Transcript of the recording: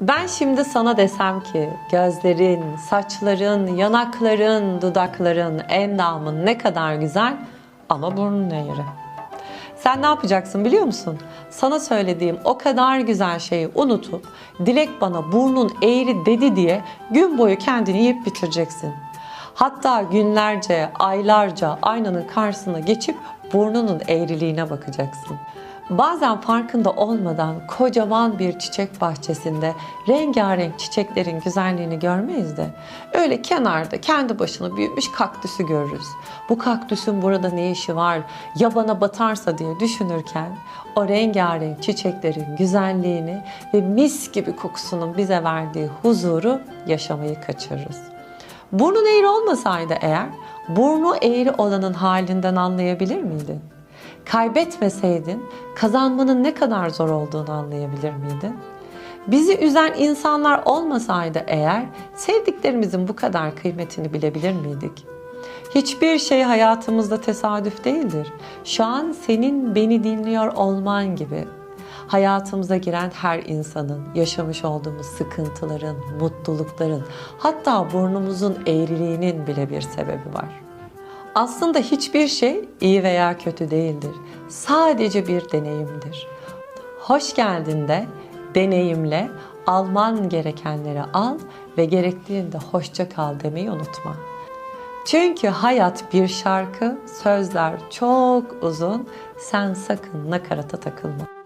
Ben şimdi sana desem ki gözlerin, saçların, yanakların, dudakların, endamın ne kadar güzel ama burnun eğri. Sen ne yapacaksın biliyor musun? Sana söylediğim o kadar güzel şeyi unutup Dilek bana burnun eğri dedi diye gün boyu kendini yiyip bitireceksin. Hatta günlerce, aylarca aynanın karşısına geçip burnunun eğriliğine bakacaksın. Bazen farkında olmadan kocaman bir çiçek bahçesinde rengarenk çiçeklerin güzelliğini görmeyiz de öyle kenarda kendi başına büyümüş kaktüsü görürüz. Bu kaktüsün burada ne işi var ya bana batarsa diye düşünürken o rengarenk çiçeklerin güzelliğini ve mis gibi kokusunun bize verdiği huzuru yaşamayı kaçırırız. Burnun eğri olmasaydı eğer burnu eğri olanın halinden anlayabilir miydin? Kaybetmeseydin kazanmanın ne kadar zor olduğunu anlayabilir miydin? Bizi üzen insanlar olmasaydı eğer sevdiklerimizin bu kadar kıymetini bilebilir miydik? Hiçbir şey hayatımızda tesadüf değildir. Şu an senin beni dinliyor olman gibi hayatımıza giren her insanın yaşamış olduğumuz sıkıntıların, mutlulukların, hatta burnumuzun eğriliğinin bile bir sebebi var. Aslında hiçbir şey iyi veya kötü değildir. Sadece bir deneyimdir. Hoş geldin de deneyimle alman gerekenleri al ve gerektiğinde hoşça kal demeyi unutma. Çünkü hayat bir şarkı, sözler çok uzun. Sen sakın nakarata takılma.